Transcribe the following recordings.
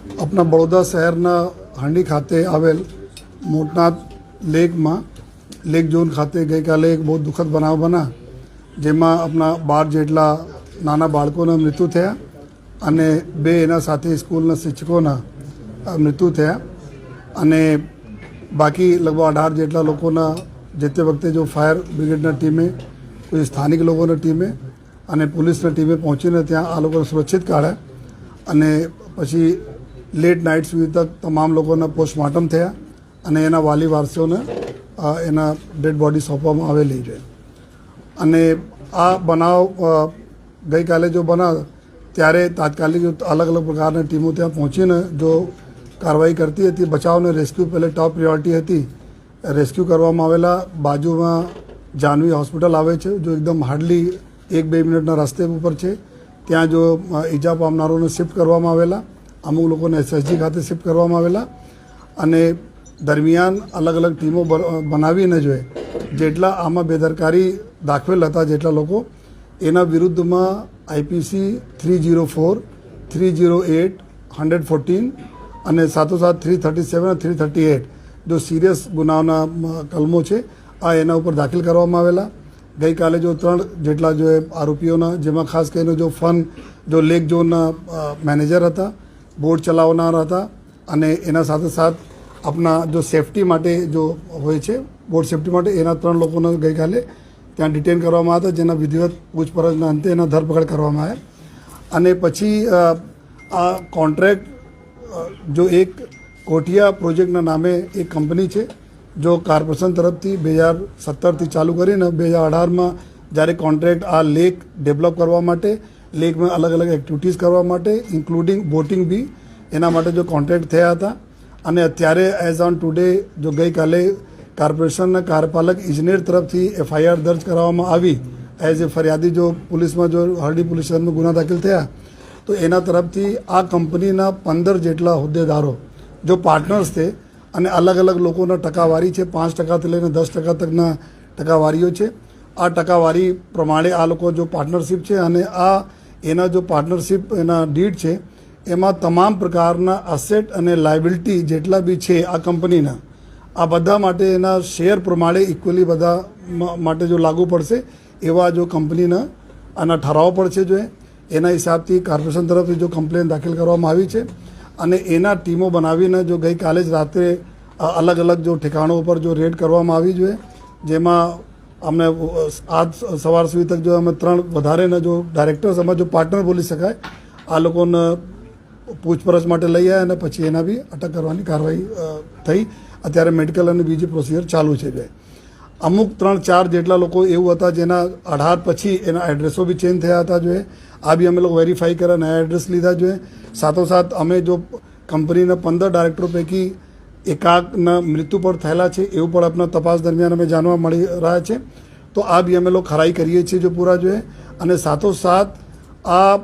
આપણા બડોદરા શહેરના હાંડી ખાતે આવેલ મોટનાથ લેકમાં, લેક ઝોન ખાતે ગઈકાલે એક બહુ દુઃખદ બનાવ બના જેમાં આપણા બાર જેટલા નાના બાળકોના મૃત્યુ થયા અને બે એના સાથે સ્કૂલના શિક્ષકોના મૃત્યુ થયા અને બાકી લગભગ અઢાર જેટલા લોકોના જે તે વખતે જો ફાયર બ્રિગેડના ટીમે, કોઈ સ્થાનિક લોકોના ટીમે અને પોલીસની ટીમે પહોંચીને ત્યાં આ લોકોને સુરક્ષિત કાઢ્યા અને પછી લેટ નાઇટ સુધી તક તમામ લોકોના પોસ્ટમોર્ટમ થયા અને એના વાલી વારસીઓને એના ડેડ બોડી સોંપવામાં આવેલી છે. અને આ બનાવ ગઈકાલે જો બનાવ, ત્યારે તાત્કાલિક અલગ અલગ પ્રકારની ટીમો ત્યાં પહોંચીને જો કાર્યવાહી કરતી હતી, બચાવને રેસ્ક્યુ પહેલે ટોપ પ્રિયોરિટી હતી, રેસ્ક્યુ કરવામાં આવેલા બાજુમાં જાનવી હોસ્પિટલ આવે છે, જો એકદમ હાર્ડલી એક બે મિનિટના રસ્તે ઉપર છે, ત્યાં જો ઈજા પામનારોને શિફ્ટ કરવામાં આવેલા અમુક લોકોને એસએસજી ખાતે શિફ્ટ કરવામાં આવેલા અને દરમિયાન અલગ અલગ ટીમો બનાવીને જોઈએ જેટલા આમાં બેદરકારી દાખવેલ હતા જેટલા લોકો, એના વિરુદ્ધમાં IPC three zero four, three zero eight, hundred fourteen અને સાથોસાથ three thirty seven three thirty eight જો સિરિયસ ગુનાઓના કલમો છે, આ એના ઉપર દાખલ કરવામાં આવેલા. ગઈકાલે જો ત્રણ જેટલા જો આરોપીઓના, જેમાં ખાસ કરીને જો ફન, જો લેક ઝોનના મેનેજર હતા બોટ ચલાવનાર હતા અને એના સાથે સાથ આપના જો સેફટી માટે જો હોય છે બોટ સેફટી માટે એના ત્રણ લોકોને ગઈકાલે ત્યાં ડિટેન કરવામાં હતા, જેના વિધિવત પૂછપરછના અંતે એના ધરપકડ કરવામાં આવ્યા. અને પછી આ કોન્ટ્રાક્ટ જો એક કોઠિયા પ્રોજેક્ટના નામે એક કંપની છે, જો કોર્પોરેશન તરફથી બે હજાર સત્તરથી ચાલુ કરીને બે હજાર અઢારમાં જ્યારે કોન્ટ્રાક્ટ આ લેક ડેવલપ કરવા માટે લેકમાં અલગ અલગ એક્ટિવિટીઝ કરવા માટે ઇન્ક્લુડિંગ બોટિંગ બી. એના માટે જો કોન્ટેક્ટ થયા હતા, અને અત્યારે એઝ ઓન ટુડે જો ગઈકાલે કોર્પોરેશનના કાર્યપાલક ઇજનેર તરફથી એફઆઈઆર દર્જ કરાવવામાં આવી એઝ એ ફરિયાદી જો પોલીસમાં જો હરડી પોલીસ સ્ટેશનમાં ગુના દાખલ થયા, તો એના તરફથી આ કંપનીના પંદર જેટલા હોદ્દેદારો, જો પાર્ટનર્સ છે, અને અલગ અલગ લોકોના ટકાવારી છે, પાંચ ટકાથી લઈને દસ ટકા તકના ટકાવારીઓ છે. આ ટકાવારી પ્રમાણે આ લોકો જો પાર્ટનરશિપ છે, અને આ એના જો પાર્ટનરશિપ એના ડીડ છે, એમાં તમામ પ્રકારના અસેટ અને લાયબિલિટી જેટલા બી છે આ કંપનીના આ બધા માટે એના શેર પ્રમાણે ઇક્વલી બધા માટે જો લાગુ પડશે, એવા જો કંપનીના આના ઠરાવ પડશે જો એના હિસાબથી કોર્પોરેશન તરફથી જો કમ્પ્લેન દાખલ કરવામાં આવી છે, અને એના ટીમો બનાવીને જો ગઈકાલે જ રાત્રે અલગ અલગ જો ઠેકાણો ઉપર જો રેડ કરવામાં આવી જોઈએ જેમાં અમને આજ સવાર સુધી તક જો અમે ત્રણ વધારેને જો ડાયરેક્ટર્સ અમે જો પાર્ટનર બોલી શકાય, આ લોકોને પૂછપરછ માટે લઈ આવ્યા અને પછી એના બી અટક કરવાની કાર્યવાહી થઈ. અત્યારે મેડિકલ અને બીજી પ્રોસિજર ચાલુ છે જે અમુક ત્રણ ચાર જેટલા લોકો એવું હતા જેના અઢાર પછી એના એડ્રેસો બી ચેન્જ થયા હતા જોઈએ. આ બી અમે લોકો વેરીફાઈ કર્યા, નયા એડ્રેસ લીધા જોઈએ. સાથોસાથ અમે જો કંપનીના પંદર ડાયરેક્ટરો પૈકી એકાકના મૃત્યુ પણ થયેલા છે, એવું પણ આપણા તપાસ દરમિયાન અમે જાણવા મળી રહ્યા છે. તો આ બી અમે લોકો ખરાઈ કરીએ છીએ જો પૂરા જોઈએ. અને સાથોસાથ આ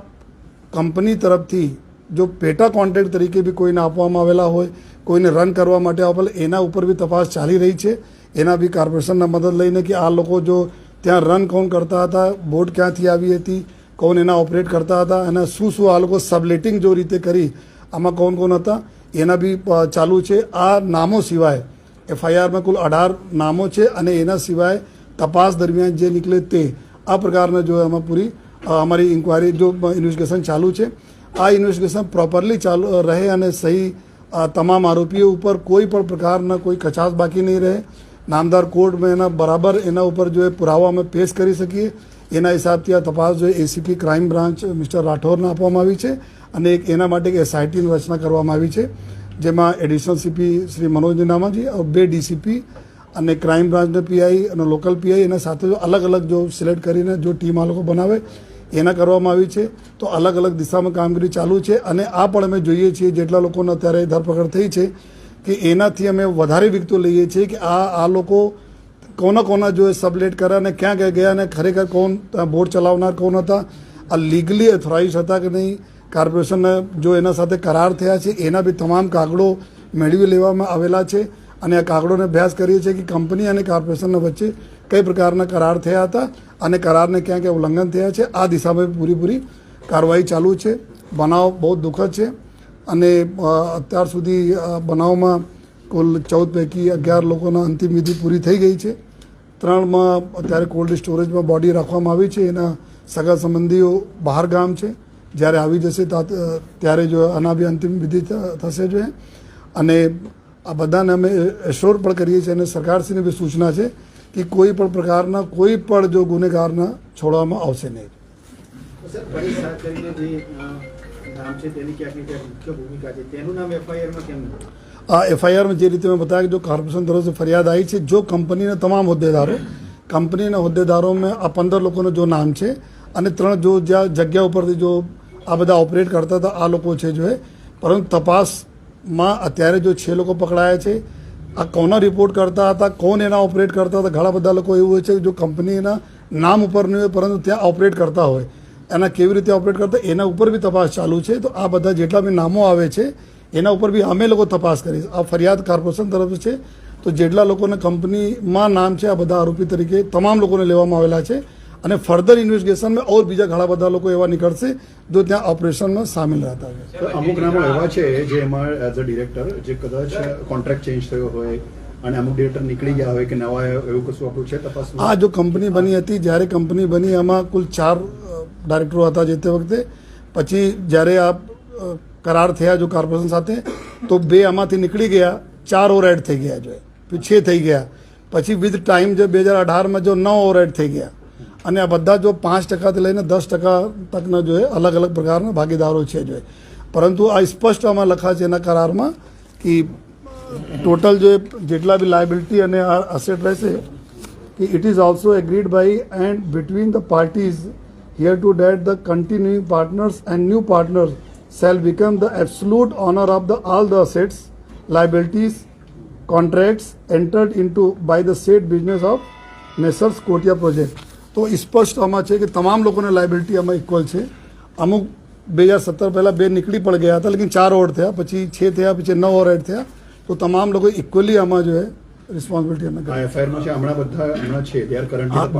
કંપની તરફથી જો પેટા કોન્ટ્રાક્ટ તરીકે બી કોઈને આપવામાં આવેલા હોય, કોઈને રન કરવા માટે આપેલા, એના ઉપર બી તપાસ ચાલી રહી છે. એના બી કોર્પોરેશનના મદદ લઈને કે આ લોકો જો ત્યાં રન કોણ કરતા હતા બોટ ક્યાંથી આવી હતી, કોણ એના ઓપરેટ કરતા હતા, અને શું શું આ લોકો સબલેટિંગ જો રીતે કરી, આમાં કોણ કોણ હતા એના બી ચાલુ છે. આ નામો સિવાય એફઆઈઆરમાં કુલ અઢાર નામો છે અને એના સિવાય તપાસ દરમિયાન જે નીકળે તે, આ પ્રકારના જો એમાં પૂરી અમારી ઇન્કવાયરી જો ઇન્વેસ્ટિગેશન ચાલુ છે. આ ઇન્વેસ્ટિગેશન પ્રોપરલી ચાલુ રહે અને સહી તમામ આરોપીઓ ઉપર કોઈ પણ પ્રકારના કોઈ કચાશ બાકી નહીં રહે. નામદાર કોર્ટમાં એના બરાબર એના ઉપર જો એ પુરાવા અમે પેશ કરી શકીએ, એના હિસાબથી આ તપાસ જો એસીપી ક્રાઇમ બ્રાન્ચ મિસ્ટર રાઠોરને આપવામાં આવી છે. અને એક એના માટે એક એસઆઈટીની રચના કરવામાં આવી છે, જેમાં એડિશનલ સીપી શ્રી મનોજ નામાજી બે ડીસીપી અને ક્રાઇમ બ્રાન્ચના પીઆઈ અને લોકલ પીઆઈ એના સાથે જો અલગ અલગ જો સિલેક્ટ કરીને જો ટીમ આ લોકો બનાવે, એના કરવામાં આવી છે. તો અલગ અલગ દિશામાં કામગીરી ચાલુ છે અને આ પણ અમે જોઈએ છીએ જેટલા લોકોને અત્યારે ધરપકડ થઈ છે કે એનાથી અમે વધારે વિગતો લઈએ છીએ કે આ આ લોકો કોના કોના જો સબલેટ કર્યા અને ક્યાં ગયા અને ખરેખર કોણ બોર્ડ ચલાવનાર કોણ હતા, આ લીગલી ઓથોરાઇઝ હતા કે નહીં કોર્પોરેશનને જો એના સાથે કરાર થયા છે, એના બી તમામ કાગળો મેળવી લેવામાં આવેલા છે અને આ કાગળોને અભ્યાસ કરીએ છીએ કે કંપની અને કોર્પોરેશનના વચ્ચે કઈ પ્રકારના કરાર થયા હતા અને કરારને ક્યાં ક્યાં ઉલ્લંઘન થયા છે, આ દિશામાં પૂરી પૂરી કાર્યવાહી ચાલુ છે. બનાવ બહુ દુઃખદ છે અને અત્યાર સુધી બનાવમાં કુલ ચૌદ પૈકી અગિયાર લોકોના અંતિમ વિધિ પૂરી થઈ ગઈ છે. ત્રણમાં અત્યારે કોલ્ડ સ્ટોરેજમાં બોડી રાખવામાં આવી છે. એના સગા સંબંધીઓ બહાર ગામ છે. જ્યારે આવી જશે ત્યારે જો આના બી અંતિમ વિધિ થશે જોઈએ અને આ બધાને અમે એશ્યોર પણ કરીએ છીએ અને સરકારશ્રીની બી સૂચના છે કે કોઈ પણ પ્રકારના કોઈ પણ જો ગુનેગારના છોડવામાં આવશે નહીં. આ એફઆઈઆરમાં જે રીતે મેં બતાવ્યું જો કોર્પોરેશન તરફ ફરિયાદ આવી છે જો કંપનીના તમામ હોદ્દેદારો કંપનીના હોદ્દેદારોમાં આ પંદર લોકોનું જો નામ છે અને ત્રણ જો જ્યાં જગ્યા ઉપરથી જો આ બધા ઓપરેટ કરતા હતા, આ લોકો છે જો એ. પરંતુ તપાસમાં અત્યારે જો છે લોકો પકડાયા છે, આ કોના રિપોર્ટ કરતા હતા, કોણ એના ઓપરેટ કરતા હતા, ઘણા બધા લોકો એવું હોય છે જો કંપનીના નામ ઉપર નહીં હોય પરંતુ ત્યાં ઓપરેટ કરતા હોય. એના કેવી રીતે ઓપરેટ કરતા, એના ઉપર બી તપાસ ચાલુ છે. તો આ બધા જેટલા બી નામો આવે છે, એના ઉપર બી અમે લોકો તપાસ કરી આ ફરિયાદ કોર્પોરેશન તરફ છે. તો જેટલા લોકોને કંપનીમાં નામ છે, આ બધા આરોપી તરીકે તમામ લોકોને લેવામાં આવેલા છે. અને ફર્ધર ઇન્વેસ્ટિગેશનમાં ઓર બીજા ઘણા બધા લોકો એવા નીકળશે જો ત્યાં ઓપરેશનમાં સામેલ રહેતા હોય. અમુક નામો એવા છે જે એમાં એઝ અ ડિરેક્ટર જે કદાચ કોન્ટ્રાક્ટ ચેન્જ થયો હોય અને અમુક ડિરેક્ટર નીકળી ગયા હોય કે નવા એવું કશું આપણું છે તપાસ આ જો કંપની બની હતી જ્યારે કંપની બની એમાં કુલ ચાર ડાયરેક્ટરો હતા જે તે વખતે. પછી જ્યારે આ કરાર થયા જો કોર્પોરેશન સાથે તો બે આમાંથી નીકળી ગયા ચાર ઓવર એડ થઈ ગયા જો. છે છ થઈ ગયા. પછી વિથ ટાઈમ જે બે હજાર અઢારમાં જો નવ ઓવર એડ થઈ ગયા. અને આ બધા જો પાંચ ટકાથી લઈને દસ ટકા તકના જો અલગ અલગ પ્રકારના ભાગીદારો છે જો. પરંતુ આ સ્પષ્ટ આમાં લખા છે એના કરારમાં કે ટોટલ જો જેટલા બી લાયબિલિટી અને અસેટ રહેશે कि it is also agreed by and between the parties here to that the continuing partners and new partners shall become the absolute owner of the all the assets liabilities contracts entered into by the said business of messrs Kotiya project તો સ્પષ્ટ આમાં છે કે તમામ લોકોને liability આમાં equal છે. અમુક બે હજાર સત્તર પહેલાં બે નીકળી પણ ગયા હતા લેકિન ચાર ઓવર થયા પછી છ થયા પછી નવ ઓવર એડ થયા. તો તમામ લોકો ઇક્વલી આમાં જો હે રિસ્પોન્સિબિલિટી અમે એફઆઈઆરમાં હમણાં બધા હમણાં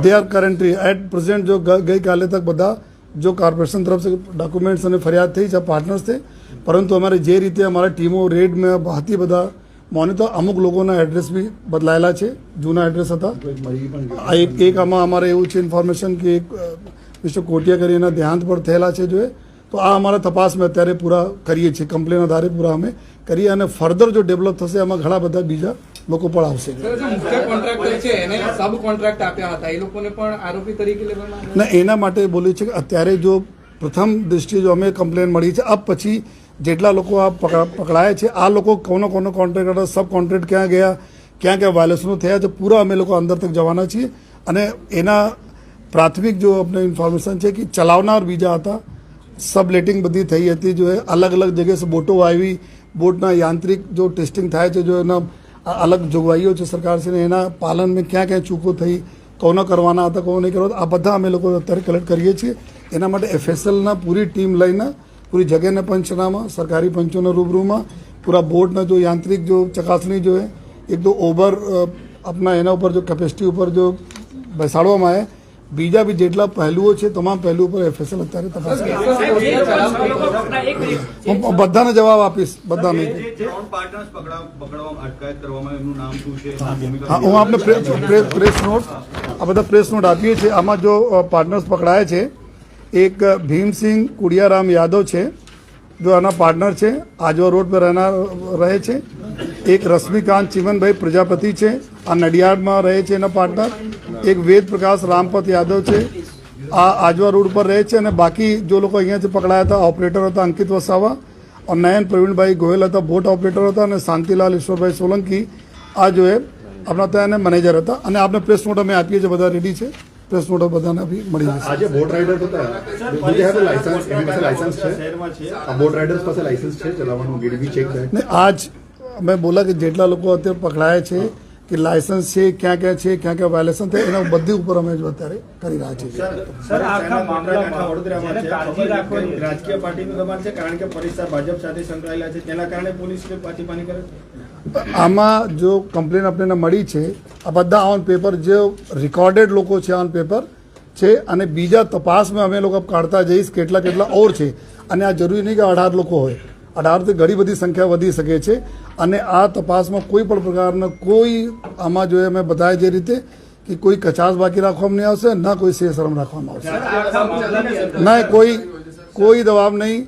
they are currently at present જો ગઈકાલે તક બધા જો કોર્પોરેશન તરફથી ડોક્યુમેન્ટ્સ અને ફરિયાદ થઈ છે પાર્ટનર્સ છે પરંતુ અમારે જે રીતે અમારા ટીમો રેડમાં હતી બધા મોનિટર અમુક લોકોના એડ્રેસ બી બદલાયેલા છે જૂના એડ્રેસ હતા. આ એક એક આમાં અમારે એવું છે ઇન્ફોર્મેશન કે એક મિસ્ટર કોટિયા કરી એના દેહાંત પર થયેલા છે જો તો આ અમારા તપાસમાં અત્યારે પૂરા કરીએ છીએ કમ્પ્લેન આધારે પૂરા અમે કરીએ અને ફર્ધર જો ડેવલપ થશે એમાં ઘણા બધા બીજા લોકો પણ આવશે ને એના માટે બોલ્યું છે કે અત્યારે જો પ્રથમ દ્રષ્ટિએ જો અમે કમ્પ્લેન મળી છે આ પછી જેટલા લોકો આ પકડા- પકડાયા છે, આ લોકો કોનો કોનો કોન્ટ્રાક્ટ હતા સબ કોન્ટ્રાક્ટ ક્યાં ગયા, ક્યાં ક્યાં વાયલેશનો થયા છે, પૂરા અમે લોકો અંદર તક જવાના છીએ. અને એના પ્રાથમિક જો અમને ઇન્ફોર્મેશન છે કે ચલાવનાર બીજા હતા સબલેટિંગ બધી થઈ હતી, જો અલગ અલગ જગ્યાએ બોટો આવી, બોટના યાંત્રિક જો ટેસ્ટિંગ થાય છે, જો એના અલગ જોગવાઈઓ છે સરકારશ્રીને એના પાલનમાં ક્યાં ક્યાં ચૂકો થઈ, કોનો કરવાના હતા, કોનો નહીં કરવા આ બધા અમે લોકો અત્યારે કલેક્ટ કરીએ છીએ. એના માટે એફએસએલના પૂરી ટીમ લઈને પૂરી જગ્યાના પંચનામા સરકારી પંચોના રૂબરૂમાં પૂરા બોર્ડના જો યાંત્રિક જો ચકાસણી જો હે એક તો ઓવર આપના એના ઉપર જો કેપેસિટી ઉપર જો બેસાડવામાં આવે બીજા બી જેટલા પહેલુઓ છે તમામ પહેલું ઉપર એફએસએલ અત્યારે તપાસ હું બધાને જવાબ આપીશ બધાને. હા હું આપને પ્રે- પ્રે- પ્રેસ નોટ આ બધા પ્રેસ નોટ આપીએ છીએ. આમાં જો પાર્ટનર્સ પકડાયા છે એક ભીમસિંહ કુડિયારામ યાદવ છે, જો એના પાર્ટનર છે, આજવા રોડ પર રહેનાર, રહે છે. એક રશ્મિકાંત ચિમનભાઈ પ્રજાપતિ છે, આ નડિયાદમાં રહે છે એના પાર્ટનર એક વેદ પ્રકાશ રામપત યાદવ છે, આ આજવા રોડ પર રહે છે અને બાકી જો લોકો અહીંયાથી પકડાયા હતા ઓપરેટર હતા અંકિત વસાવા નયન પ્રવીણભાઈ ગોયલ હતા બોટ ઓપરેટર હતા અને શાંતિલાલ ઈશ્વરભાઈ સોલંકી. આ જોએ આપણા એને મેનેજર હતા. અને આપણે પ્રેસ નોટ અમે આપીએ છીએ, બધા રેડી છે. પ્રેસ નોટ બધાને બી મળી જશે. આજે બોટ રાઇડર હતા બીજે they લાયસન્સ એની પાસે લાયસન્સ છે? આ બોટ રાઇડર્સ પાસે લાયસન્સ છે? ચલાવવાનું ડીડ બી ચેક થાય? ને આજ મેં બોલા કે જેટલા લોકો અત્યારે પકડાયા છે કે લાયસન્સ છે ક્યાં ક્યાં છે ક્યાં ક્યાં વાયલેશન થાય એના બધી ઉપર અમે જો અત્યારે કરી રહ્યા છીએ. રાજકીય પાર્ટીનું દબાણ છે કારણ કે પરિસર ભાજપ સાથે સંકળાયેલા છે તેના કારણે પોલીસ પાછી પાની કરે આમાં જો કમ્પ્લેન આપણને મળી છે આ બધા ઓન પેપર જે રેકોર્ડેડ લોકો છે ઓન પેપર છે અને બીજા તપાસમાં અમે લોકો કાઢતા જઈશ કેટલા કેટલા ઓર છે અને આ જરૂરી નહીં કે અઢાર લોકો હોય. અઢારથી ઘણી બધી સંખ્યા વધી શકે છે અને આ તપાસમાં કોઈ પણ પ્રકારના કોઈ આમાં જોઈએ અમે બતાવ્યા જે રીતે કે કોઈ કચાસ બાકી રાખવામાં નહીં આવશે ના કોઈ શેષરમ રાખવામાં આવશે. ના કોઈ કોઈ દબાવ નહીં.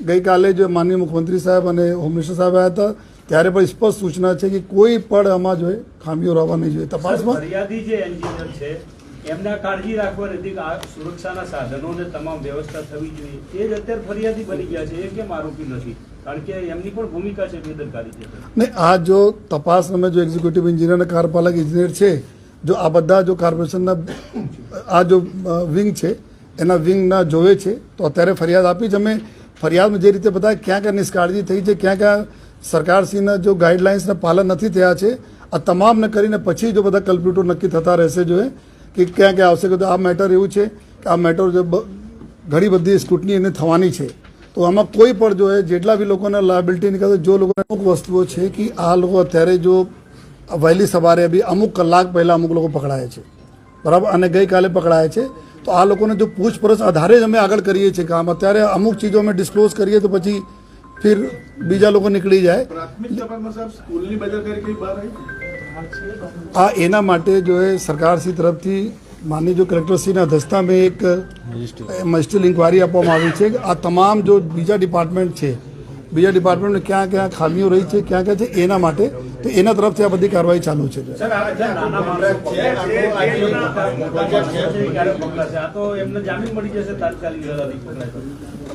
ગઈકાલે જો માનનીય મુખ્યમંત્રી સાહેબ અને હોમ મિનિસ્ટર સાહેબ આવ્યા હતા ત્યારે પણ સ્પષ્ટ સૂચના છે કે કોઈ પણ આમાં જોઈએ ખામીઓ રહેવા નહીં જોઈએ. તપાસમાં ફરિયાદી જે એન્જિનિયર છે એમના કાળજી રાખવાની હતી કે આ સુરક્ષાના સાધનો ને તમામ વ્યવસ્થા થવી જોઈએ. એ જ અત્યારે ફરિયાદી બની ગયા છે. એ કેમ આરોપી નથી? જો તપાસ અમે જો એક્ઝિક્યુટિવ એન્જિનિયર અને કાર્યપાલક છે, જો આ બધા જો કોર્પોરેશનના આ જો વિંગ છે, એના વિંગના જોવે છે, તો અત્યારે ફરિયાદ આપી જ અમે ફરિયાદમાં જે રીતે બધા ક્યાં ક્યાં નિષ્કાળજી થઈ છે, ક્યાં ક્યાં સરકારશ્રીના જો ગાઈડલાઇન્સના પાલન નથી થયા છે, આ તમામને કરીને પછી જો બધા કલ્પ્યુટો નક્કી થતા રહેશે જોઈએ કે ક્યાં ક્યાં આવશે, કે આ મેટર એવું છે કે આ મેટર જે ઘણી બધી સ્કૂટની એને થવાની છે. તો આમાં કોઈ પણ જો જેટલા બી લોકોને લાયબિલિટી નીકળે જો લોકોને અમુક વસ્તુઓ છે કે આ લોકો અત્યારે જો વહેલી સવારે બી અમુક કલાક પહેલાં અમુક લોકો પકડાયા છે. બરાબર? અને ગઈકાલે પકડાયા છે. તો આ લોકોને જો પૂછપરછ આધારે જ અમે આગળ કરીએ છીએ કામ. અત્યારે અમુક ચીજો અમે ડિસ્ક્લોઝ કરીએ તો પછી ફિર બીજા લોકો નીકળી જાય. આ એના માટે જો એ સરકારશ્રી તરફથી માનની જો કલેક્ટરશ્રીના ધસ્તામાં એક મજિસ્ટ્રલ ઇન્કવાયરી આપવામાં આવી છે કે આ તમામ જો બીજા ડિપાર્ટમેન્ટ છે બીજા ડિપાર્ટમેન્ટ ક્યાં ક્યાં ખામીઓ રહી છે ક્યાં ક્યાં છે એના માટે તો એના તરફથી આ બધી કાર્યવાહી ચાલુ છે.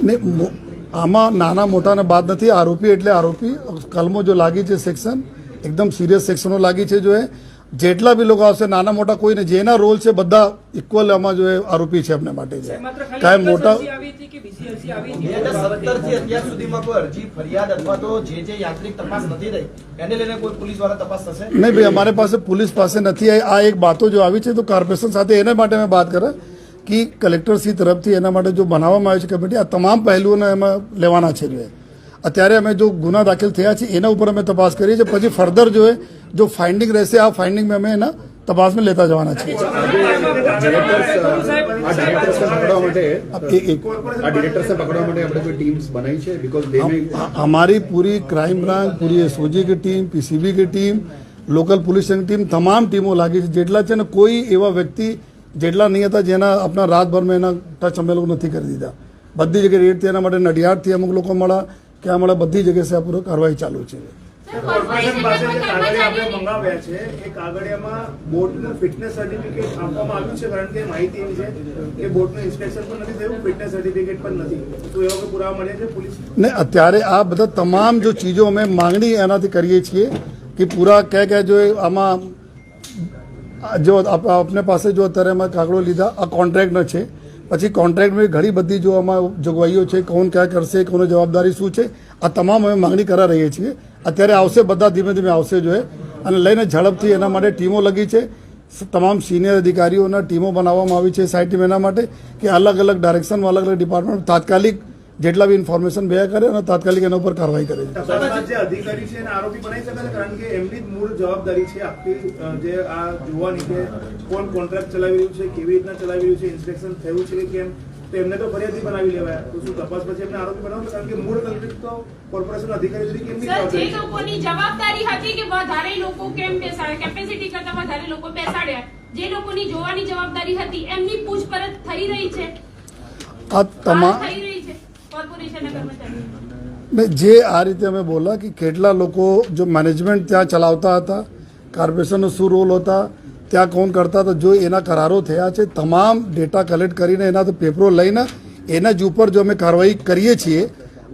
ને મો- આમાં નાના મોટાને બાદ નથી આરોપી એટલે આરોપી કલમો જો લાગી છે સેક્શન એકદમ સિરિયસ સેક્શનો લાગી છે જોએ જેટલા બી લોકો આવશે નાના મોટા કોઈને જેના રોલ છે બધા ઇક્વલ આમાં જો એ આરોપી છે એમને માટે છે કાંઈ મોટા બે હજાર સત્તરથી અત્યાર સુધીમાં કોઈ અરજી ફરિયાદ અથવા તો જે જે યાંત્રિક તપાસ નથી થઈ એને લઈને કોઈ પોલીસ દ્વારા તપાસ થશે નહીં ભાઈ અમારે પાસે પોલીસ પાસે નથી આવી. આ એક બાતો જો આવી છે તો કોર્પોરેશન સાથે એના માટે મેં વાત કરે કે કલેક્ટરશ્રી તરફથી એના માટે જો બનાવવામાં આવે છે કમિટી આ તમામ પહેલુઓને એમાં લેવાના છે. અત્યારે અમે જો ગુના દાખલ થયા છે એના ઉપર અમે તપાસ કરીએ છીએ. પછી ફર્ધર જો જો ફાઇન્ડિંગ રહેશે આ ફાઇન્ડિંગ અમે એના તપાસમાં લેતા જવાના છે? અમારી પૂરી ક્રાઇમ બ્રાન્ચ પૂરી એસઓજી કી ટીમ પીસીબી કી ટીમ લોકલ પોલીસની ટીમ તમામ ટીમો લાગી છે. જેટલા છે ને કોઈ એવા વ્યક્તિ જેટલા નહીં હતા જેના આપણા રાતભરમાં એના ટચ અમે લોકો નથી કરી દીધા. બધી જગ્યાએ રેડ તેના માટે નડિયાદથી અમુક લોકો મળ્યા. ક્યાં મળ્યા બધી જગ્યાએ આ પૂરો કાર્યવાહી ચાલુ છે. કોર્પોરેશન પાસે જે કાગળિયા આપણે મંગાવ્યા છે. એ કાગળિયામાં બોટનું ફિટનેસ સર્ટિફિકેટ આપવામાં આવ્યું છે કારણ કે માહિતી એવી છે કે બોટનું ઇન્સ્પેક્શન પણ નથી થયું ફિટનેસ સર્ટિફિકેટ પણ નથી. તો એવા પુરાવા મળ્યા છે પોલીસ? ને અત્યારે આ બધા તમામ જો ચીજો અમે માંગણી એનાથી કરીએ છીએ કે પૂરા ક્યાં ક્યાં જો આમાં જો આપ- આપને પાસે જો અત્યારે અમે કાગળો લીધા આ કોન્ટ્રાક્ટનો છે પછી કોન્ટ્રાક્ટમાં ઘણી બધી જો આમાં જોગવાઈઓ છે, કોણ ક્યાં કરશે, કોની જવાબદારી શું છે, આ તમામ અમે માંગણી કરા રહીએ છીએ. અત્યારે આવશે બધા ધીમે ધીમે આવશે જોઈએ અને લઈને ઝડપથી એના માટે ટીમો લગી છે. તમામ સિનિયર અધિકારીઓના ટીમો બનાવવામાં આવી છે સાઇટ ટીમ એના માટે કે અલગ અલગ ડાયરેક્શનમાં અલગ અલગ ડિપાર્ટમેન્ટ તાત્કાલિક જેટલા બી ઇન્ફોર્મેશન ભેગા કરે અને તાત્કાલિક એના ઉપર કાર્યવાહી કરે છે. અધિકારી છે આરોપી બનાવી શકાય કારણ કે એમની જ મૂળ જવાબદારી છે આખી જે આ જોવાની કે કોણ કોન્ટ્રાક્ટ ચલાવી રહ્યું છે કેવી રીતના ચલાવી રહ્યું છે ઇન્સ્પેક્શન થયું છે કે કેમ તો એમને તો ફરિયાદી બનાવી લેવાય. તો શું તપાસ પછી એમને આરોપી બનાવશે કારણ કે મૂળ કલ્પિત તો કોર્પોરેશન અધિકારી તરીકે એમની સર જે લોકોની જવાબદારી હતી કે વધારે લોકો કેમ બેસાડ્યા કેપેસિટી કરતા વધારે લોકો બેસાડ્યા જે લોકોની જોવાની જવાબદારી હતી એમની પૂછપરછ થઈ રહી છે? આ તમામ આ થઈ રહી છે કોર્પોરેશનના કર્મચારીઓ ને જે આ રીતે અમે બોલા કે કેટલા લોકો જો મેનેજમેન્ટ ત્યાં ચલાવતા હતા કોર્પોરેશનનો શું રોલ હતા ત્યાં કોણ કરતા હતા જો એના કરારો થયા છે તમામ ડેટા કલેક્ટ કરીને એના તો પેપરો લઈને એના જ ઉપર જો અમે કાર્યવાહી કરીએ છીએ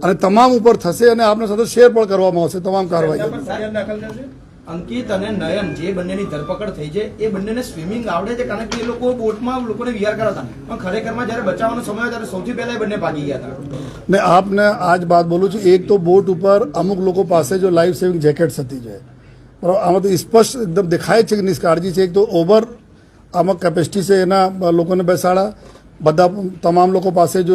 અને તમામ ઉપર થશે અને આપના સાથે શેર પણ કરવામાં આવશે તમામ કાર્યવાહી. અંકિત અને નયન જે બંનેની ધરપકડ થઈ છે, એ બંનેને સ્વિમિંગ આવડે છે કારણ કે એ લોકો બોટમાં લોકોને વિહાર કરાવતા. પણ ખરેખરમાં જ્યારે બચાવવાનો સમય ત્યારે સૌથી પહેલા એ બંને ભાગી ગયા હતા. ને આપને આજ વાત બોલું છું, એક તો બોટ ઉપર અમુક લોકો પાસે જો લાઈફ સેવિંગ જેકેટ્સ હતી છે આમાં તો સ્પષ્ટ એકદમ દેખાય છે કે નિષ્કાળજી છે. એક તો ઓવર આમાં કેપેસિટી છે એના લોકોને બેસાડા. બધા તમામ લોકો પાસે જો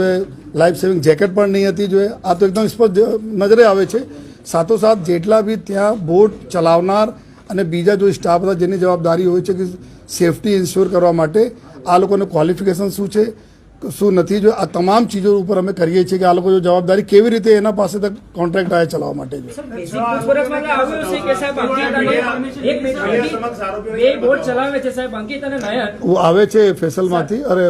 લાઈફ સેવિંગ જેકેટ પણ નહીં હતી જો આ તો એકદમ સ્પષ્ટ નજરે આવે છે. સાથોસાથ જેટલા બી ત્યાં બોટ ચલાવનાર અને બીજા જો સ્ટાફ હતા, જેની જવાબદારી હોય છે કે સેફટી ઇન્શ્યોર કરવા માટે આ લોકોને ક્વોલિફિકેશન શું છે શું નથી. જો આ તમામ ચીજો ઉપર અમે કરીએ છીએ કે આ લોકો જો જવાબદારી કેવી રીતે એના પાસે તક કોન્ટ્રાક્ટ આયા ચલાવવા માટે આવે છે ફેસલમાંથી અરે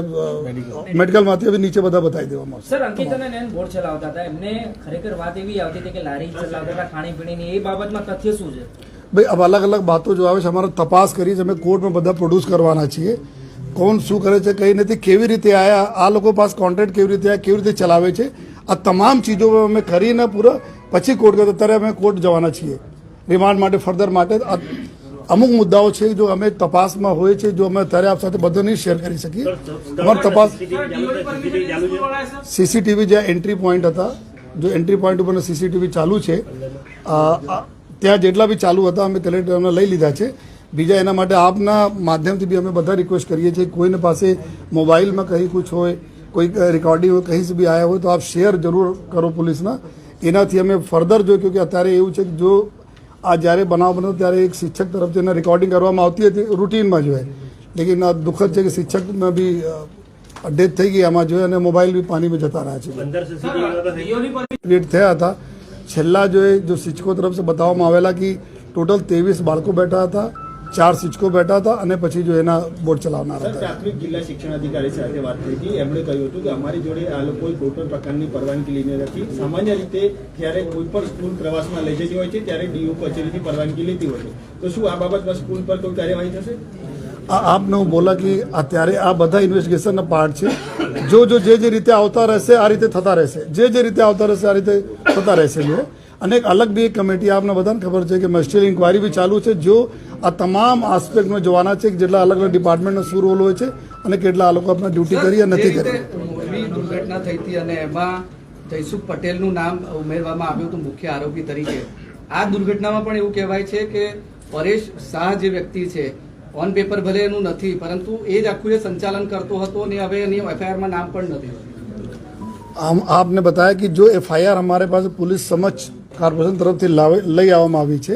મેડિકલમાંથી હવે નીચે બધા બતાવી દેવામાં સર અંકિત અને નયન બોર્ડ ચલાવતા હતા. એમને ખરેખર વાત એવી આવતી હતી કે લારી ચલાવતા હતા ખાણીપીણીની. એ બાબતમાં તથ્ય શું છે? ભાઈ અલગ અલગ બાતો જો આવે છે અમારે તપાસ કરી છે. અમે કોર્ટમાં બધા પ્રોડ્યુસ કરવાના છીએ. કોણ શું કરે છે કઈ નથી કેવી રીતે આયા આ લોકો પાસે કોન્ટ્રાક્ટ કેવી રીતે આયા કેવી રીતે ચલાવે છે આ તમામ ચીજો અમે કરીને પૂરા પછી કોર્ટ ગયો અત્યારે અમે કોર્ટ જવાના છીએ. રિમાન્ડ માટે ફર્ધર માટે અમુક મુદ્દાઓ છે જો અમે તપાસમાં હોય છે જો અમે અત્યારે આપ સાથે બધું નહીં શેર કરી શકીએ. અમારી તપાસ સીસીટીવી જ્યાં એન્ટ્રી પોઈન્ટ હતા જો એન્ટ્રી પોઈન્ટ ઉપર સીસીટીવી ચાલુ છે ત્યાં જેટલા બી ચાલુ હતા અમે કલેક્ટર લઈ લીધા છે. બીજા એના માટે આપના માધ્યમથી બી અમે બધા રિક્વેસ્ટ કરીએ છીએ. કોઈને પાસે મોબાઈલમાં કંઈ કુછ હોય કોઈ રેકોર્ડિંગ હોય કંઈ બી આવ્યા હોય તો આપ શેર જરૂર કરો પોલીસના. એનાથી અમે ફર્ધર જોઈએ કે અત્યારે એવું છે કે જો આ જ્યારે બનાવ બન્યો ત્યારે એક શિક્ષક તરફથી એના રેકોર્ડિંગ કરવામાં આવતી હતી રૂટીનમાં જોઈએ લેકિન આ દુઃખદ છે કે શિક્ષકમાં બી ડેથ થઈ ગઈ આમાં જોઈએ અને મોબાઈલ બી પાણીમાં જતા રહ્યા છે. ક્રિએટ થયા હતા. છેલ્લા જોઈએ જો શિક્ષકો તરફથી બતાવવામાં આવેલા કે ટોટલ ત્રેવીસ બાળકો બેઠા હતા. ચાર શિક્ષકો બેઠા હતા અને પછી જો એના બોર્ડ ચલાવનાર હતા. પ્રાથમિક જિલ્લા શિક્ષણ અધિકારી સાથે વાત થઈ હતી. એમણે કહ્યું હતું કે અમારી જોડે આ લોકોએ કોઈ પણ પ્રકારની પરવાનગી લઈને નથી. સામાન્ય રીતે જ્યારે કોઈ પણ સ્કૂલ પ્રવાસમાં લઈ જતી હોય છે ત્યારે ડીયુ કચેરીથી પરવાનગી લેતી હોય છે. તો શું આ બાબતમાં સ્કૂલ પર કોઈ કાર્યવાહી થશે? આ આપને હું બોલા કે અત્યારે આ બધા ઇન્વેસ્ટિગેશનના પાર્ટ છે. જો જો જે જે રીતે આવતા રહેશે આ રીતે થતા રહેશે. જે જે રીતે આવતા રહેશે આ રીતે થતા રહેશે અને એક અલગ બી એક કમિટી આપને બધાને ખબર છે કે મસ્ટિલ ઇન્કવાયરી બી ચાલુ છે જો આ તમામ આસ્પેક્ટમાં જોવાના છે કે જેટલા અલગ અલગ ડિપાર્ટમેન્ટનો શું રોલ હોય છે અને કેટલા આ લોકો આપણા ડ્યુટી કરી અને નથી જે કરી રીતે મોરબી દુર્ઘટના થઈ હતી અને એમાં જયસુખ પટેલનું નામ ઉમેરવામાં આવ્યું હતું મુખ્ય આરોપી તરીકે આ દુર્ઘટનામાં પણ એવું કહેવાય છે કે પરેશ શાહ જે વ્યક્તિ છે ઓન પેપર ભલે એનું નથી પરંતુ એ જ આખું એ સંચાલન કરતો હતો અને હવે એની એફઆઈઆરમાં નામ પણ નથી हम आपने बताया कि जो एफआईआर हमारे पास पुलिस समक्ष કોર્પોરેશન તરફથી લઈ આવવામાં આવી છે.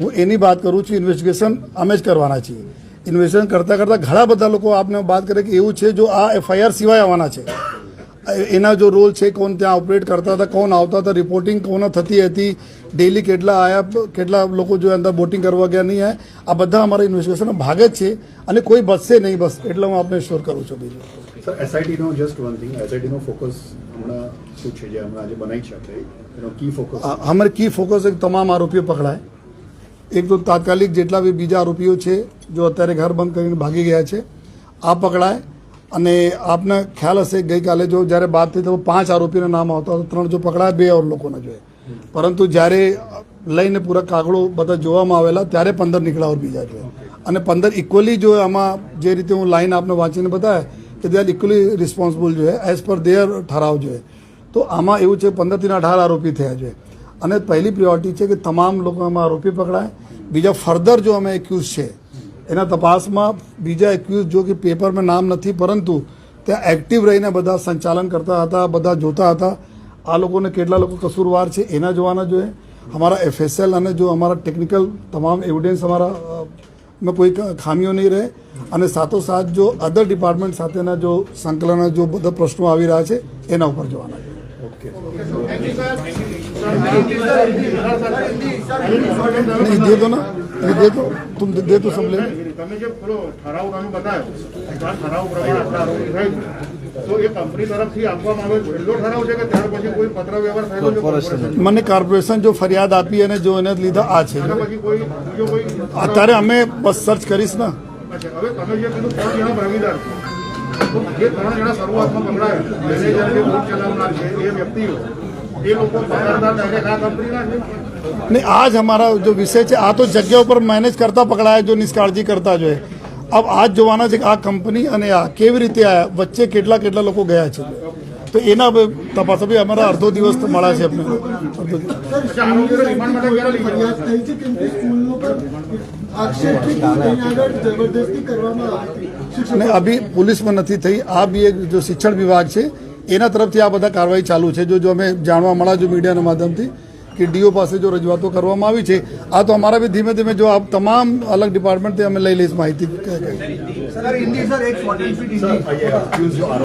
હું એની વાત કરું છું ઇન્વેસ્ટિગેશન અમે જ કરવાના છીએ. ઇન્વેસ્ટિગેશન કરતાં કરતાં ઘણા બધા લોકો આપને વાત કરે કે એવું છે જો આ એફઆઈઆર સિવાય આવવાના છે. એના જો રોલ છે, કોણ ત્યાં ઓપરેટ કરતા હતા, કોણ આવતા હતા રિપોર્ટિંગ કોણ થતી હતી ડેલી કેટલા આયા, કેટલા લોકો જો અંદર બોટિંગ કરવા ગયા નહીં આ બધા અમારા ઇન્વેસ્ટિગેશનનો ભાગ જ છે અને કોઈ બચશે નહીં બસ, એટલે હું આપને શ્યોર કરું છું બીજું. સર એસઆઈટીનો જસ્ટ વન થિંગ એસઆઈટીનો ફોકસ હમણાં શું છે? જે હમણાં આજે બનાવી છે આપણે. એનો કી ફોકસ અમારે કી ફોકસ એક તમામ આરોપીઓ પકડાય. એક તો તાત્કાલિક જેટલા બી બીજા આરોપીઓ છે, જો અત્યારે ઘર બંધ કરીને ભાગી ગયા છે, આ પકડાય. અને આપને ખ્યાલ હશે ગઈકાલે જો જ્યારે બાદ થઈ તો પાંચ આરોપીના નામ આવતા હતા. ત્રણ જો પકડાય, બે ઓર લોકોના જોઈએ પરંતુ જ્યારે લઈને પૂરા કાગળો બધા જોવામાં આવેલા, ત્યારે પંદર નીકળ્યા ઓર બીજા જોઈએ અને પંદર ઇક્વલી જો આમાં જે રીતે હું લાઈન આપને વાંચીને બતાવ્યા કે દે આર ઇક્વલી રિસ્પોન્સિબલ જોઈએ એઝ પર દેર ઠરાવ જોઈએ તો આમાં એવું છે, પંદરથી અઢાર આરોપી થયા છે અને પહેલી પ્રિયોરિટી છે કે તમામ લોકો આમાં આરોપી પકડાય. બીજા ફર્ધર જો અમે એક્યુઝ છે, એના તપાસમાં બીજા એક્યુઝ જો કે પેપરમાં નામ નથી, પરંતુ ત્યાં એક્ટિવ રહીને બધા સંચાલન કરતા હતા, બધા જોતા હતા. આ લોકોને કેટલા લોકો કસૂરવાર છે, એના જોવાના જોઈએ અમારા એફએસએલ અને જો અમારા ટેકનિકલ તમામ એવિડન્સ અમારા અ, में કોઈ ક- ખામીઓ નહીં રહે અને સાથોસાથ જો અધર ડિપાર્ટમેન્ટ સાથેના જો સંકલન જો બધા પ્રશ્નો આવી રહ્યા છે એના ઉપર જોવાના છે ઓકે नहीं दे दो ना ये दे दो तुम दे, दे तो सब ले लो। તમે જે પેલો ઠરાવ તમે બતાવ્યો તો આ ઠરાવ પ્રમાણે આટલા આરોપી થાય છે તો એ કંપની તરફથી આપવામાં આવે છેલ્લો ઠરાવ છે કે ત્યાર પછી કોઈ પત્ર વ્યવહાર થયેલો છે કોર્પોરેશન મને કોર્પોરેશન જો ફરિયાદ આપી અને જો એને લીધા આ છે પછી કોઈ બીજો કોઈ અત્યારે અમે બસ સર્ચ કરીશ ને અચ્છા, હવે તમે જે કીધું ત્રણ જણા ભાગીદાર છે તો જે ત્રણ જણા શરૂઆતમાં પકડાયા મેનેજર જે બોટ ચલાવનાર છે એ વ્યક્તિઓ એ લોકો પગારદાર ડાયરેક્ટ આ કંપનીના છે नहीं आज हमारा जो विषय है आ तो जगह ઉપર મેનેજ કરતા પકડાયા જો નિષ્કાળજી કરતા આપ આ જ જોવાના છે કે આ કંપની અને આ કેવી રીતે આ વચ્ચે કેટલા કેટલા લોકો ગયા છે. તો એના તપાસ. ભાઈ, અમારા અડધો દિવસ તો મળ્યા છે અમને. અને અભી પોલીસમાં નથી થઈ. આ બી એક જો શિક્ષણ વિભાગ છે, એના તરફથી આ બધા કાર્યવાહી ચાલુ છે. જો જો અમે જાણવા મળ્યા, જો મીડિયાના માધ્યમથી કે ડીઓ પાસે જો રજૂઆતો કરવામાં આવી છે આ તો અમારા બી ધીમે ધીમે જો આ તમામ અલગ ડિપાર્ટમેન્ટથી અમે લઈ લઈશ માહિતી.